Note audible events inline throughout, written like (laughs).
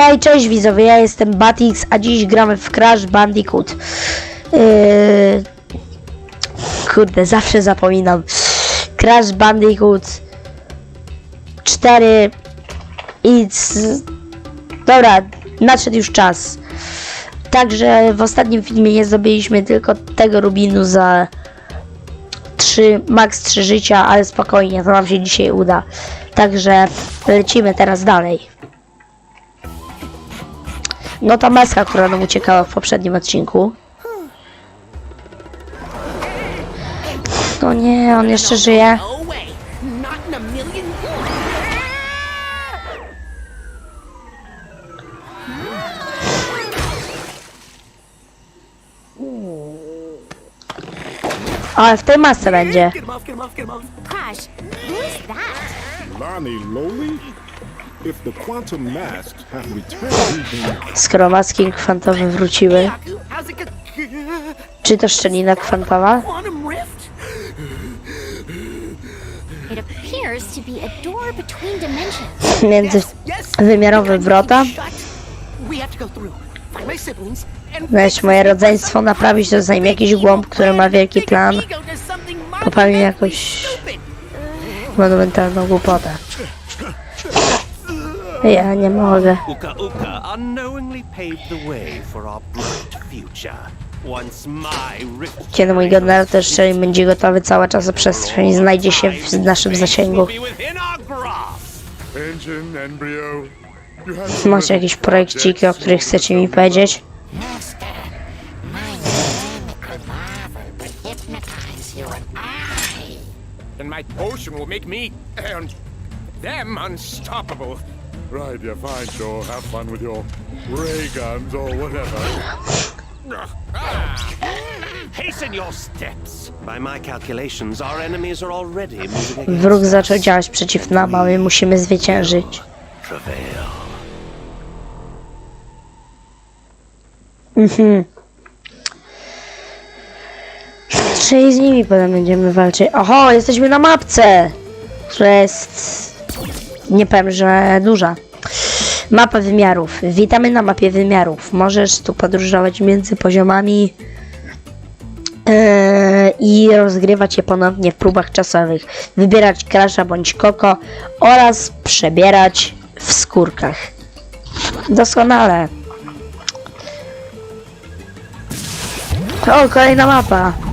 Hej, cześć widzowie, ja jestem Batix, a dziś gramy w Crash Bandicoot. Yy... Kurde, zawsze zapominam. Crash Bandicoot 4 i... Dobra, nadszedł już czas. Także w ostatnim filmie nie zdobyliśmy tylko tego rubinu za 3, max 3 życia, ale spokojnie, to nam się dzisiaj uda. Także lecimy teraz dalej. No ta maska, która nam uciekała w poprzednim odcinku. No nie, on jeszcze żyje. Ale w tej masce będzie. Lonnie Lowly? If the quantum masks maski kwantowe wróciły. Czy to szczelina kwantowa? Międzywymiarowe wrota. Weź moje rodzeństwo naprawić, to zajmie jakiś głąb, który ma wielki plan. Popełnił jakąś monumentalną głupotę. Ja nie mogę. Uka Uka unknowingly paved the way for our bright future. Once my rift Kiedy mój generator szczeli będzie gotowy, cała czasoprzestrzeń znajdzie się w naszym zasięgu. Macie jakieś projekciki, o których chcecie mi powiedzieć? and my potion will make me and them unstoppable. Right, yeah, fine, sure. Have fun with your ray guns or whatever. Hasten your steps. By my calculations, our enemies are already moving Wróg zaczął działać przeciw nam, a my musimy zwyciężyć. travail. Czyli z nimi potem będziemy walczyć. Oho, jesteśmy na mapce! Jest... Nie powiem, że duża. Mapa wymiarów. Witamy na mapie wymiarów. Możesz tu podróżować między poziomami yy, i rozgrywać je ponownie w próbach czasowych. Wybierać Crasha bądź Koko oraz przebierać w skórkach. Doskonale. O, kolejna mapa.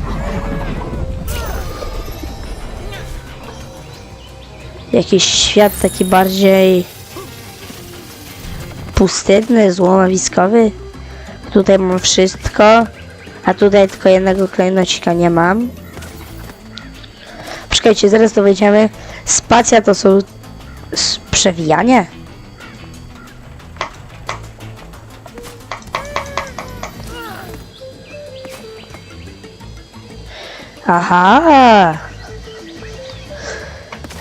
Jakiś świat taki bardziej pustynny, złomowiskowy. Tutaj mam wszystko, a tutaj tylko jednego klejnocika nie mam. Czekajcie, zaraz dowiedziemy. Spacja to są przewijanie? Aha!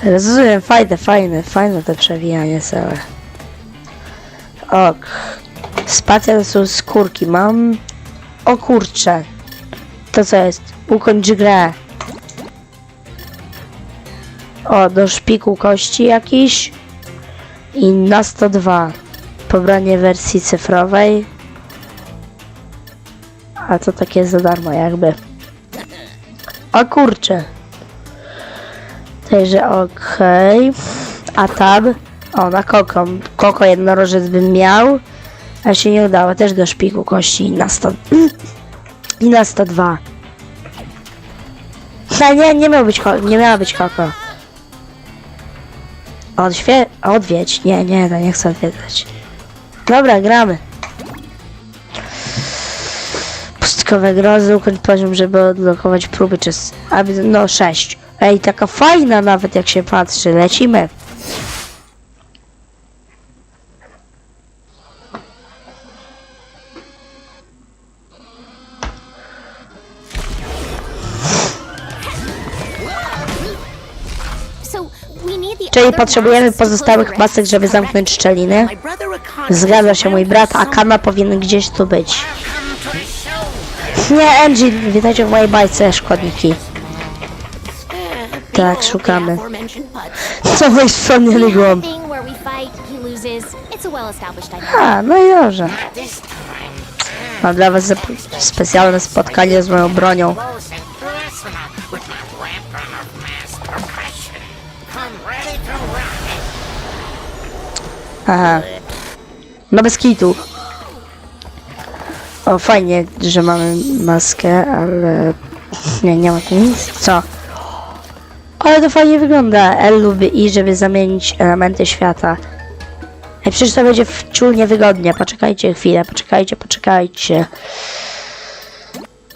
Rozumiem, fajne, fajne, fajne te przewijanie całe. Ok. Spacja to są skórki. Mam... O kurcze. To co jest? Ukończ grę. O, do szpiku kości jakiś. I na 102. Pobranie wersji cyfrowej. A to takie za darmo jakby. O kurcze. Także okej. A tab. O, na koko. Koko jednorożec bym miał. A się nie udało. Też do szpiku kości na 100. I na 102. (clears throat) No nie, nie miał być ko- nie miała być koko. Odświe... Odwiedź. Nie, nie, to nie chcę odwiedzać. Dobra, gramy. Pustkowe grozy, ukończ poziom, żeby odblokować próby czas. Aby, no 6. Ej, taka fajna nawet jak się patrzy. Lecimy. Czyli potrzebujemy pozostałych masek, żeby zamknąć szczeliny. Zgadza się mój brat, a Kana powinien gdzieś tu być. Nie, Engine, witajcie w mojej bajce, szkodniki. Tak, szukamy. have a głąb. a no i dobrze. Mam dla was specjalne spotkanie z moją bronią. Aha. No bez kitu. O, fajnie, że mamy maskę, ale... Nie, nie ma tu nic. Co? Ale to fajnie wygląda. L lub I, żeby zamienić elementy świata. Ej, przecież to będzie wciul niewygodnie. Poczekajcie chwilę, poczekajcie, poczekajcie.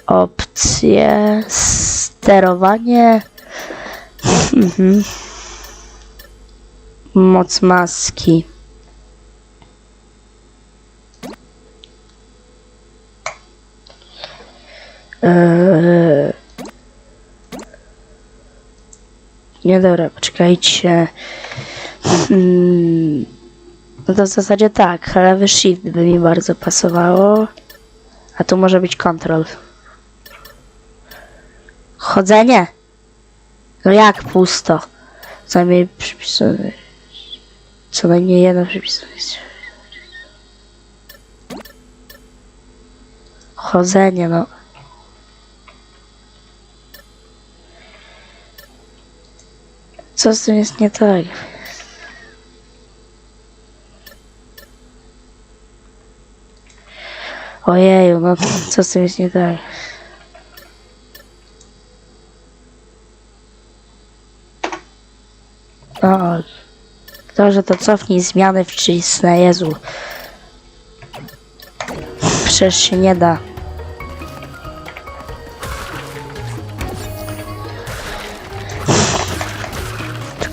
Opcje, sterowanie. Mhm. Moc maski. Eee... Nie dobra, poczekajcie. Mm, No to w zasadzie tak, lewy shift by mi bardzo pasowało. A tu może być control. Chodzenie? No jak pusto? Co najmniej przypisane. Co najmniej jedno przypisane. Chodzenie, no. Co z tym jest nie tak? Ojeju, no (laughs) co z tym jest nie tak? O, to, że to cofnij zmiany wcisnę, Jezu. Przecież się nie da.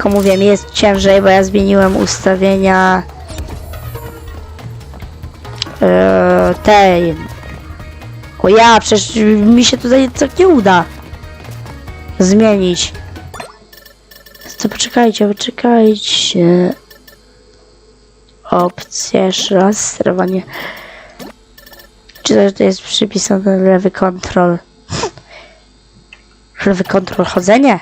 Tylko mówię, mi jest ciężej, bo ja zmieniłem ustawienia e, tej. O ja, przecież mi się tutaj tak nie uda zmienić. To poczekajcie, poczekajcie. Opcje, jeszcze raz, sterowanie. Czy to jest przypisane lewy kontrol? (laughs) Lewy kontrol chodzenie?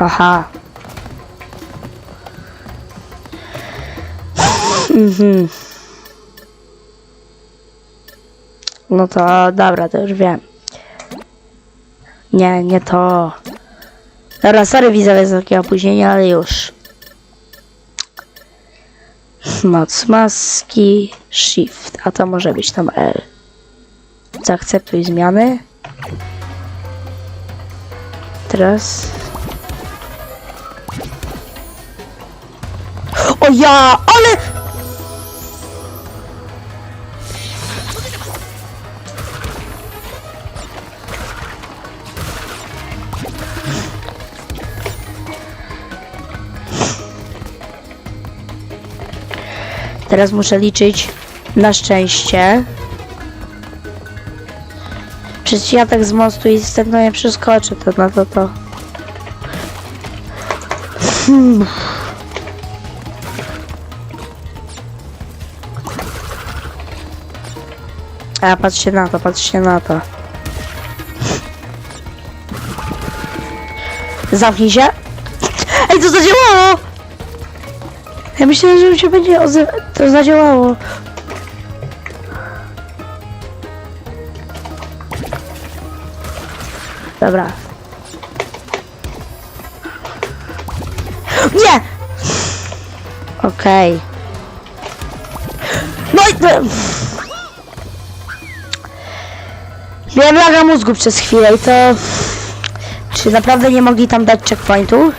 Aha. Mhm. No to dobra, to już wiem. Nie, nie to. Dobra, sorry widzowie za takie opóźnienie, ale już. Moc maski, shift, a to może być tam L. Zaakceptuj zmiany. Teraz. Ja, ale... Teraz muszę liczyć na szczęście. Przecież ja tak z mostu i z tego nie przeskoczę, to na to to. Hmm. A, patrzcie na to, patrzcie na to. Zamknij się. Ej, to zadziałało! Ja myślałem, że się będzie. To zadziałało. Dobra. Nie! Okej. No i... Miałem laga mózgu przez chwilę i to... Czy naprawdę nie mogli tam dać checkpointu?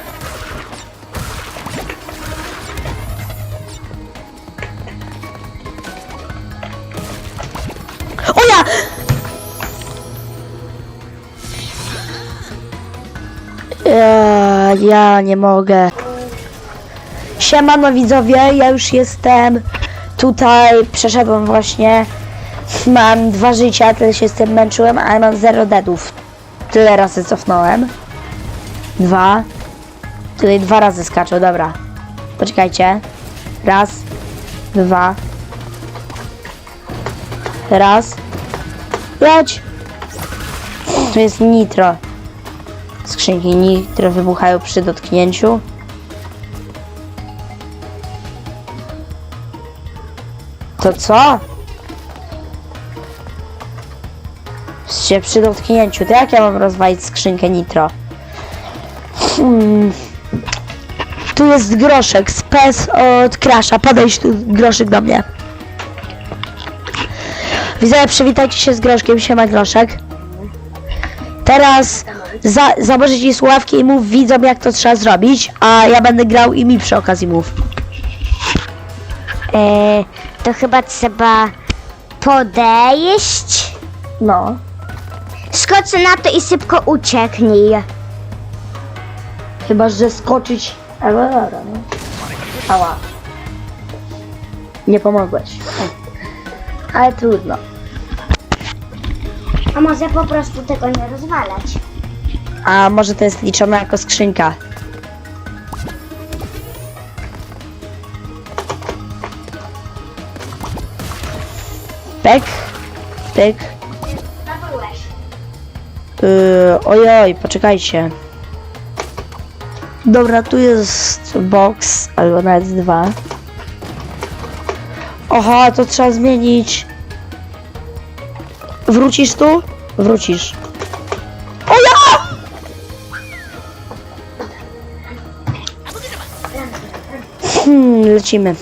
O ja! Ja, ja nie mogę. Siemano widzowie, ja już jestem tutaj, przeszedłem właśnie. Mam dwa życia, tyle się z tym męczyłem, ale mam zero deadów. Tyle razy cofnąłem. Dwa. Tutaj dwa razy skaczę, dobra. Poczekajcie. Raz, dwa. Raz. Leć! Tu jest nitro. Skrzynki nitro wybuchają przy dotknięciu. To co? Się przy dotknięciu. To jak ja mam rozwalić skrzynkę nitro? Hmm. Tu jest groszek. Spes od Crasha. Podejdź tu groszek do mnie. Widzę, przywitajcie się z groszkiem. Siema groszek. Teraz za, założę ci słuchawki i mów widzom jak to trzeba zrobić, a ja będę grał i mi przy okazji mów. E, to chyba trzeba podejść. No. Skocz na to i szybko ucieknij. Chyba, że skoczyć... Ale dobra, no. Ała. Nie pomogłeś. Ale trudno. A może po prostu tego nie rozwalać? A może to jest liczone jako skrzynka? Pyk. Pyk. Yy, ojoj, poczekajcie. Dobra, tu jest box, albo nawet dwa. Oha, to trzeba zmienić. Wrócisz tu? Wrócisz. O ja! Hmm, lecimy.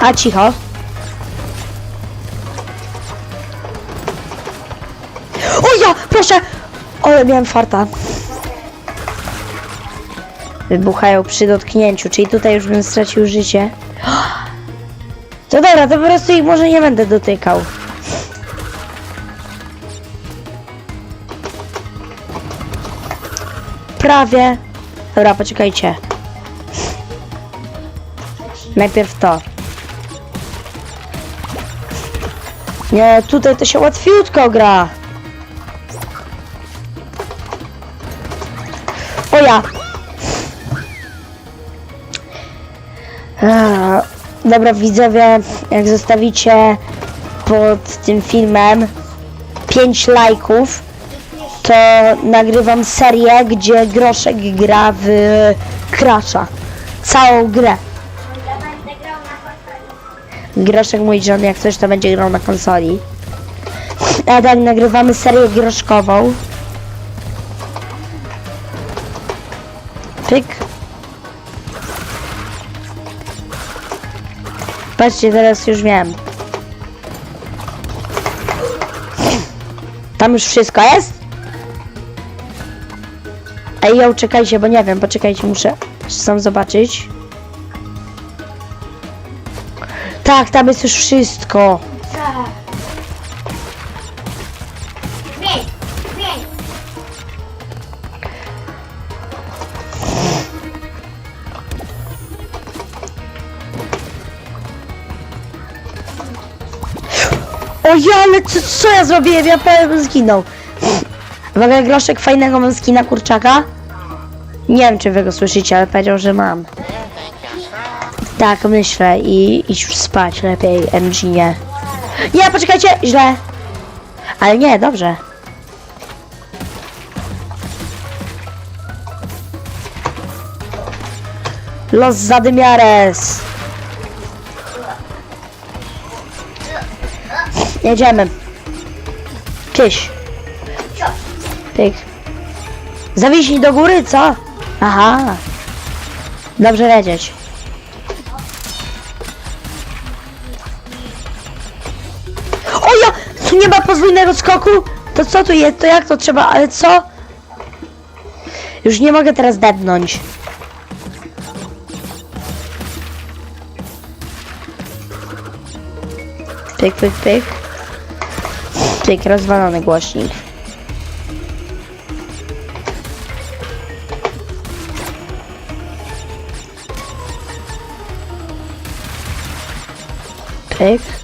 A cicho. O ja, proszę! Ale miałem farta. Wybuchają przy dotknięciu, czyli tutaj już bym stracił życie. (gasps) To dobra, to po prostu ich może nie będę dotykał. Prawie. Dobra, poczekajcie. Najpierw to. Nie, tutaj to się łatwiutko gra. O ja. Dobra widzowie, jak zostawicie pod tym filmem 5 lajków, to nagrywam serię, gdzie Groszek gra w Crasha. Całą grę. Groszek mój żon, jak coś to będzie grał na konsoli. A tak, nagrywamy serię groszkową. Pyk. Patrzcie, teraz już wiem. Tam już wszystko jest? Ej, jo, czekajcie, bo nie wiem, poczekajcie, muszę sam zobaczyć. Tak, tam jest już wszystko. Ja, ale co, co ja zrobiłem? Ja prawie bym zginął. Uwaga, groszek fajnego mam skina kurczaka. Nie wiem, czy wy go słyszycie, ale powiedział, że mam. Tak, myślę i idź spać lepiej, MG nie. Nie, poczekajcie, źle. Ale nie, dobrze. Los Zadymiares. Jedziemy. Czyś. Pyk. Zawiśnij do góry, co? Aha. Dobrze wiedzieć. Nie ma podwójnego skoku? To co tu jest? To jak to trzeba? Ale co? Już nie mogę teraz depnąć. Pyk, pyk, pyk. Pyk, rozwalony głośnik. Pyk.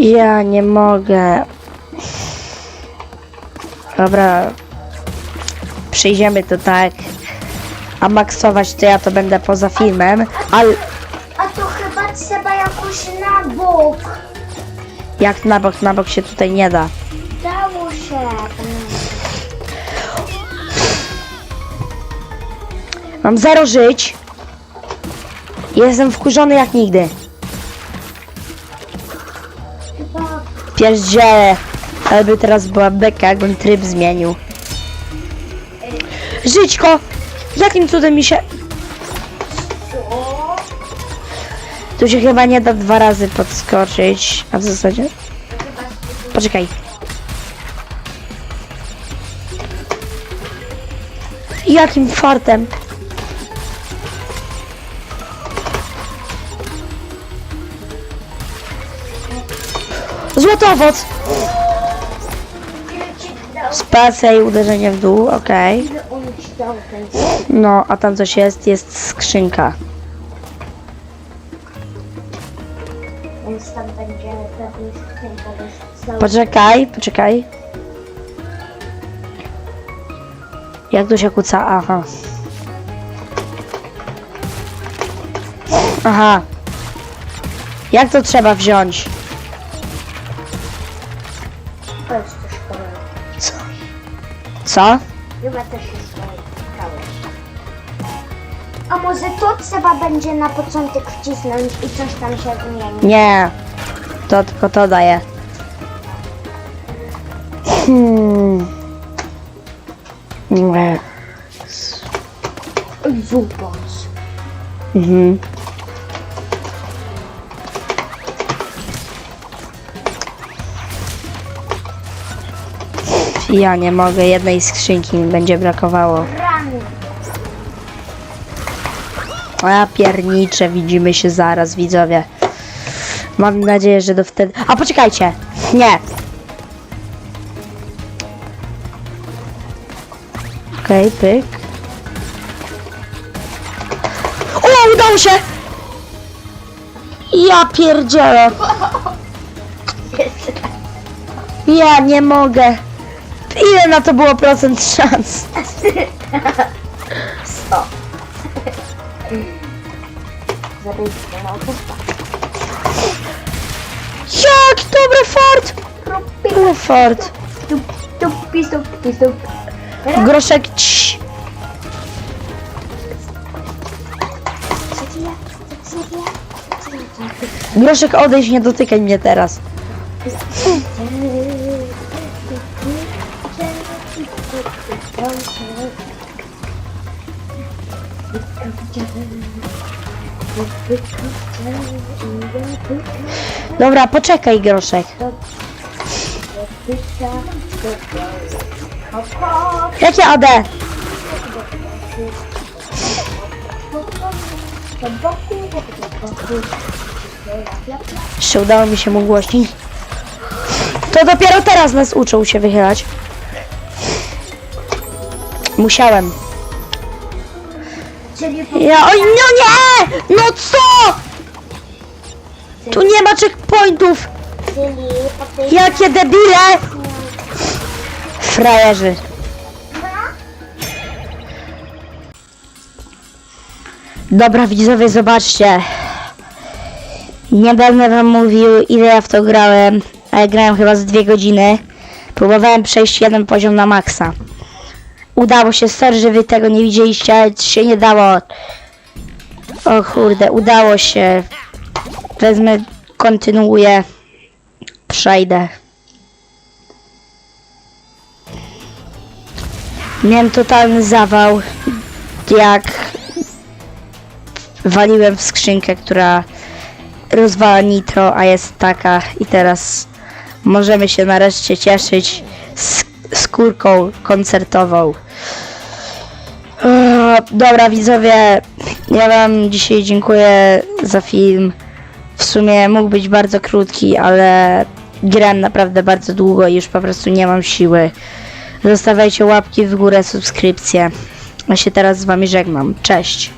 Ja nie mogę. Dobra. Przyjdziemy to tak. A maksować to ja to będę poza filmem. Ale A to chyba trzeba jakoś na bok. jak na bok, na bok się tutaj nie da. Dało się. Mam zero żyć. Jestem wkurzony jak nigdy. Pierdziele. Ale by teraz była beka, jakbym tryb zmienił. Żyćko! Jakim cudem mi się... Tu się chyba nie da dwa razy podskoczyć. A w zasadzie... Poczekaj. Jakim fartem? Owoc! Spacja i uderzenie w dół, okej. No, a tam coś jest, jest skrzynka. Poczekaj, poczekaj. Jak to się kuca? Aha. Aha. Jak to trzeba wziąć? To jest też kolor. Co? Chyba też jest kolor. A może to trzeba będzie na początek wcisnąć i coś tam się wymieni? Nie. To tylko to daje. Hmm. Nie. Zobacz. Mhm. Ja nie mogę, jednej skrzynki mi będzie brakowało. A ja pierniczę, widzimy się zaraz, widzowie. Mam nadzieję, że do wtedy... A poczekajcie! Nie! Okej, pyk. O, udało się! Ja pierdzielę! (laughs) Ja nie mogę! Ile na to było procent szans? Zaryjcie na opusta. Jak dobry fart! Dobry fart. Stup, stup, stup, stup. Groszek cii. Groszek odejdź, nie dotykaj mnie teraz. Dobra, poczekaj Groszek. Jakie AD? Jeszcze udało mi się mu głośnić. To dopiero teraz nas uczą się wychylać. Musiałem. Po Ja, oj, no nie! No co? Tu nie ma checkpointów. Jakie debile! Frajerzy. Dobra widzowie, zobaczcie. Nie będę wam mówił ile ja w to grałem, ale grałem chyba z dwie godziny. Próbowałem przejść jeden poziom na maksa. Udało się, sorry, że wy tego nie widzieliście, ale się nie dało. O kurde, udało się. Wezmę, kontynuuję. Przejdę. Miałem totalny zawał, jak waliłem w skrzynkę, która rozwala nitro, a jest taka i teraz możemy się nareszcie cieszyć skórką koncertową. Eee, Dobra widzowie, ja wam dzisiaj dziękuję za film. W sumie mógł być bardzo krótki, ale grałem naprawdę bardzo długo i już po prostu nie mam siły. Zostawiajcie łapki w górę, subskrypcje. Ja się teraz z wami żegnam. Cześć.